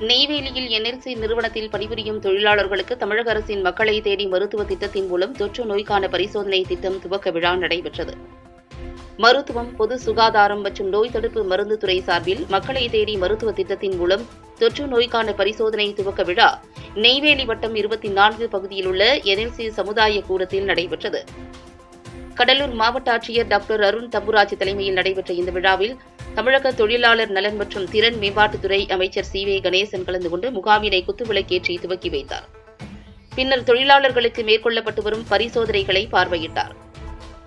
நெய்வேலியில் என்எல்சி நிறுவனத்தில் பணிபுரியும் தொழிலாளர்களுக்கு தமிழக அரசின் மக்களை தேடி மருத்துவ திட்டத்தின் மூலம் தொற்று நோய்க்கான பரிசோதனை திட்டம் துவக்க விழா நடைபெற்றது. மருத்துவம் பொது சுகாதாரம் மற்றும் நோய் தடுப்பு மருந்து துறை சார்பில் மக்களை தேடி மருத்துவ திட்டத்தின் மூலம் தொற்று நோய்க்கான பரிசோதனை துவக்க விழா நெய்வேலி வட்டம் இருபத்தி நான்கு பகுதியில் உள்ள என்எல்சி சமுதாய கூடத்தில் நடைபெற்றது. கடலூர் மாவட்ட ஆட்சியர் டாக்டர் அருண் தம்புராஜ் தலைமையில் நடைபெற்ற இந்த விழாவில் தமிழக தொழிலாளர் நலன் மற்றும் திறன் மேம்பாட்டுத்துறை அமைச்சர் சி வே கணேசன் கலந்து கொண்டு முகாமினை குத்துவிளக்கேற்றி துவக்கி வைத்தார். பின்னர் தொழிலாளர்களுக்கு மேற்கொள்ளப்பட்டு வரும் பரிசோதனைகளை பார்வையிட்டார்.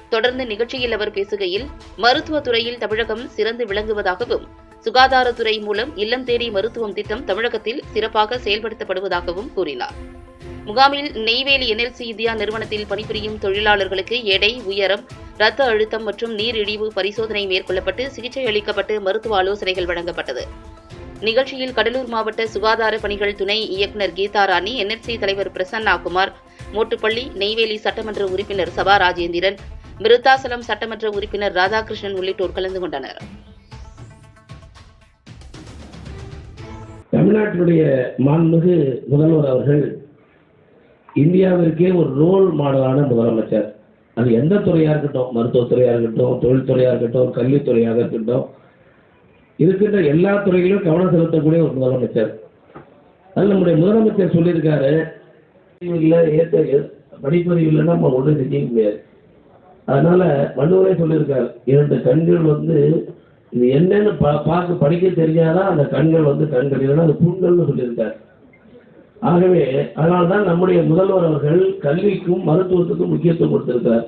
தொடர்ந்து நிகழ்ச்சியில் அவர் பேசுகையில் மருத்துவத் துறையில் தமிழகம் சிறந்து விளங்குவதாகவும் சுகாதாரத்துறை மூலம் இல்லம் தேடி மருத்துவம் திட்டம் தமிழகத்தில் சிறப்பாக செயல்படுத்தப்படுவதாகவும் கூறினார். முகாமில் நெய்வேலி என்எல்சி இந்தியா நிறுவனத்தில் பணிபுரியும் தொழிலாளர்களுக்கு எடை உயரம் இரத்த அழுத்தம் மற்றும் நீரிழிவு பரிசோதனை மேற்கொள்ளப்பட்டு சிகிச்சை அளிக்கப்பட்டு மருத்துவ ஆலோசனைகள் வழங்கப்பட்டது. நிகழ்ச்சியில் கடலூர் மாவட்ட சுகாதார பணிகள் துணை இயக்குநர் கீதா ராணி என்எல்சி தலைவர் பிரசன்னா குமார் மோட்டுப்பள்ளி நெய்வேலி சட்டமன்ற உறுப்பினர் சபா ராஜேந்திரன் விருத்தாசலம் சட்டமன்ற உறுப்பினர் ராதாகிருஷ்ணன் உள்ளிட்டோர் கலந்து கொண்டனர். தமிழ்நாட்டினுடைய மாண்புமிகு முதல்வர் அவர்கள் இந்தியாவிற்கே ஒரு ரோல் மாடலான முதலமைச்சர். அது எந்த துறையாக இருக்கட்டும் மருத்துவத்துறையாக இருக்கட்டும் தொழில்துறையாக இருக்கட்டும் கல்வித்துறையாக இருக்கட்டும் இருக்கின்ற எல்லா துறைகளிலும் கவனம் செலுத்தக்கூடிய ஒரு முதலமைச்சர். அது நம்முடைய முதலமைச்சர் சொல்லியிருக்காரு இல்லை ஏற்ற படிப்பறிவு இல்லைன்னா நம்ம ஒன்றும் செய்ய முடியாது. அதனால வள்ளுவரே சொல்லியிருக்காரு இரண்டு கண்கள் வந்து இது என்னன்னு பா பார்க்க படிக்க தெரிஞ்சாதான் அந்த கண்கள் வந்து கண்கள் இல்லைன்னா அது புண்கள்னு சொல்லியிருக்காரு. ஆகவே அதனால்தான் நம்முடைய முதல்வர் அவர்கள் கல்விக்கும் மருத்துவத்துக்கும் முக்கியத்துவம் கொடுத்திருக்கிறார்.